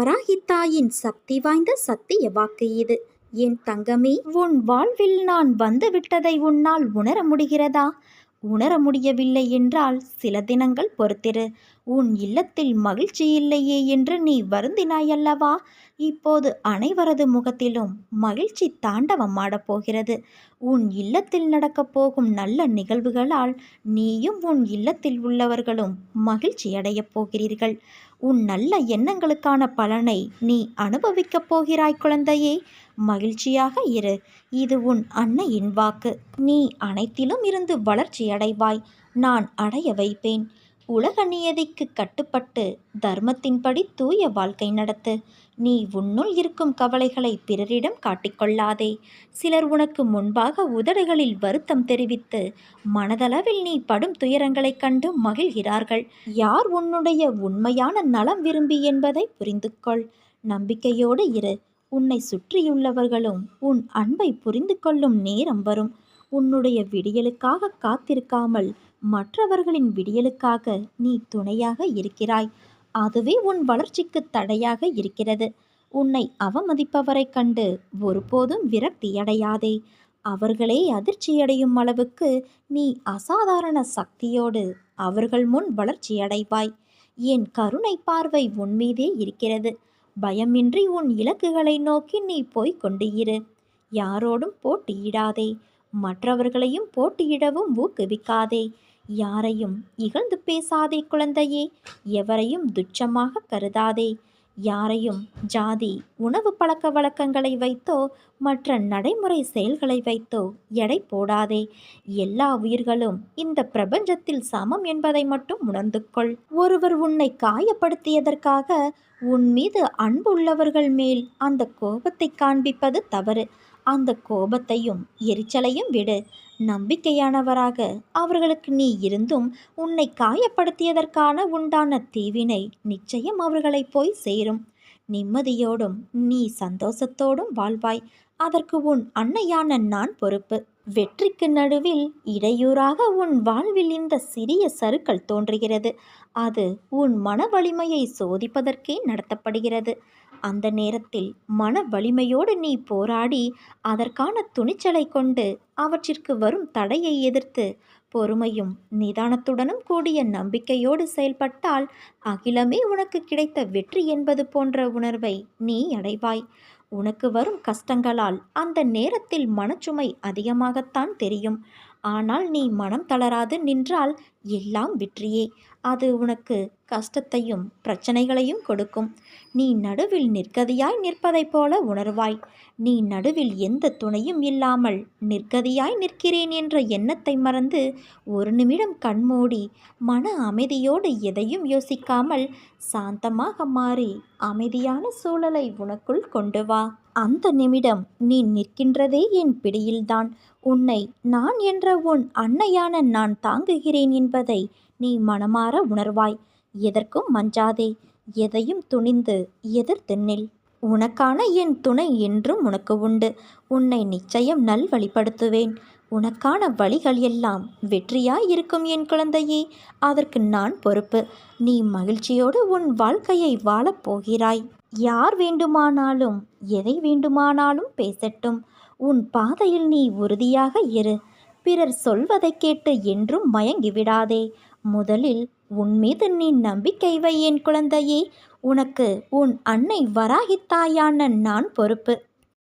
வராகித்தாயின் சக்தி வாய்ந்த சத்திய வாக்கு இது. என் தங்கமே உன் வாழ்வில் நான் வந்துவிட்டதை உன்னால் உணர முடிகிறதா? உணர முடியவில்லை என்றால் சில தினங்கள் பொறுத்திரு. உன் இல்லத்தில் மகிழ்ச்சி இல்லையே என்று நீ வருந்தினாயல்லவா? இப்போது அனைவரது முகத்திலும் மகிழ்ச்சி தாண்டவம் ஆடப் போகிறது. உன் இல்லத்தில் நடக்கப் போகும் நல்ல நிகழ்வுகளால் நீயும் உன் இல்லத்தில் உள்ளவர்களும் மகிழ்ச்சி அடையப் போகிறீர்கள். உன் நல்ல எண்ணங்களுக்கான பலனை நீ அனுபவிக்கப் போகிறாய் குழந்தையே. மகிழ்ச்சியாக இரு. இது உன் அன்னையின் வாக்கு. நீ அனைத்திலும் இருந்து வளர்ச்சி அடைவாய் நான் அடைய வைப்பேன். உலக நியதிக்கு கட்டுப்பட்டு தர்மத்தின்படி தூய வாழ்க்கை நடத்து. நீ உன்னுள் இருக்கும் கவலைகளை பிறரிடம் காட்டிக்கொள்ளாதே. சிலர் உனக்கு முன்பாக உதடுகளில் வருத்தம் தெரிவித்து மனதளவில் நீ படும் துயரங்களைக் கண்டு மகிழ்கிறார்கள். யார் உன்னுடைய உண்மையான நலம் விரும்பி என்பதை புரிந்து கொள் நம்பிக்கையோடு இரு. உன்னை சுற்றியுள்ளவர்களும் உன் அன்பை புரிந்து கொள்ளும் நேரம் வரும். உன்னுடைய விடியலுக்காக காத்திருக்காமல் மற்றவர்களின் விடியலுக்காக நீ துணையாக இருக்கிறாய். அதுவே உன் வளர்ச்சிக்கு தடையாக இருக்கிறது. உன்னை அவமதிப்பவரைக் கண்டு ஒருபோதும் விரக்தியடையாதே. அவர்களே அதிர்ச்சியடையும் அளவுக்கு நீ அசாதாரண சக்தியோடு அவர்கள் முன் வளர்ச்சியடைவாய். என் கருணை பார்வை உன்மீதே இருக்கிறது. பயமின்றி உன் இலக்குகளை நோக்கி நீ போய்க் கொண்டு இரு. யாரோடும் போட்டியிடாதே. மற்றவர்களையும் போட்டியிடவும் ஊக்குவிக்காதே. யாரையும் இகழ்ந்து பேசாதே குழந்தையே. எவரையும் துச்சமாக கருதாதே. யாரையும் ஜாதி உணவு பழக்க வழக்கங்களை வைத்தோ மற்ற நடைமுறை செயல்களை வைத்தோ எடை போடாதே. எல்லா உயிர்களும் இந்த பிரபஞ்சத்தில் சமம் என்பதை மட்டும் உணர்ந்து கொள் ஒருவர் உன்னை காயப்படுத்தியதற்காக உன் மீது அன்பு உள்ளவர்கள் மேல் அந்த கோபத்தை காண்பிப்பது தவறு. அந்த கோபத்தையும் எரிச்சலையும் விடு. நம்பிக்கையானவராக அவர்களுக்கு நீ இருந்தும் உன்னை காயப்படுத்தியதற்கான உண்டான தீவினை நிச்சயம் அவர்களை போய் சேரும். நிம்மதியோடும் நீ சந்தோஷத்தோடும் வாழ்வாய். அதற்கு உன் அன்னையான நான் பொறுப்பு. வெற்றிக்கு நடுவில் இடையூறாக உன் வாழ்வில் இந்த சிறிய சறுக்கள் தோன்றுகிறது. அது உன் மன வலிமையை சோதிப்பதற்கே நடத்தப்படுகிறது. அந்த நேரத்தில் மன வலிமையோடு நீ போராடி அதற்கான துணிச்சலை கொண்டு அவற்றிற்கு வரும் தடையை எதிர்த்து பொறுமையும் நிதானத்துடனும் கூடிய நம்பிக்கையோடு செயல்பட்டால் அகிலமே உனக்கு கிடைத்த வெற்றி என்பது போன்ற உணர்வை நீ அடைவாய். உனக்கு வரும் கஷ்டங்களால் அந்த நேரத்தில் மனச்சுமை அதிகமாகத்தான் தெரியும். ஆனால் நீ மனம் தளராது நின்றால் எல்லாம் வெற்றியே. அது உனக்கு கஷ்டத்தையும் பிரச்சனைகளையும் கொடுக்கும். நீ நடுவில் நிற்கதியாய் நிற்பதைப் போல உணர்வாய். நீ நடுவில் எந்த துணையும் இல்லாமல் நிற்கதியாய் நிற்கிறேன் என்ற எண்ணத்தை மறந்து ஒரு நிமிடம் கண்மூடி மன அமைதியோடு எதையும் யோசிக்காமல் சாந்தமாக மாறி அமைதியான சூழலை உனக்குள் கொண்டு வா. அந்த நிமிடம் நீ நிற்கின்றதே என் பிடியில்தான். உன்னை நான் என்ற உன் அன்னையான நான் தாங்குகிறேன் என்பதை நீ மனமாற உணர்வாய். எதற்கும் மஞ்சாதே எதையும் துணிந்து எதிர்த்து நில் உனக்கான என் துணை என்றும் உனக்கு உண்டு. உன்னை நிச்சயம் நல்வழிப்படுத்துவேன் உனக்கான வழிகள் எல்லாம் வெற்றியாய் இருக்கும் என் குழந்தையே அதற்கு நான் பொறுப்பு. நீ மகிழ்ச்சியோடு உன் வாழ்க்கையை வாழப் போகிறாய். யார் வேண்டுமானாலும் எதை வேண்டுமானாலும் பேசட்டும். உன் பாதையில் நீ உறுதியாக இரு. பிறர் சொல்வதைக் கேட்டு என்றும் மயங்கிவிடாதே. முதலில் உன் மீது நீ நம்பிக்கை வை என் குழந்தையே. உனக்கு உன் அன்னை வராகித்தாயான நான் பொறுப்பு.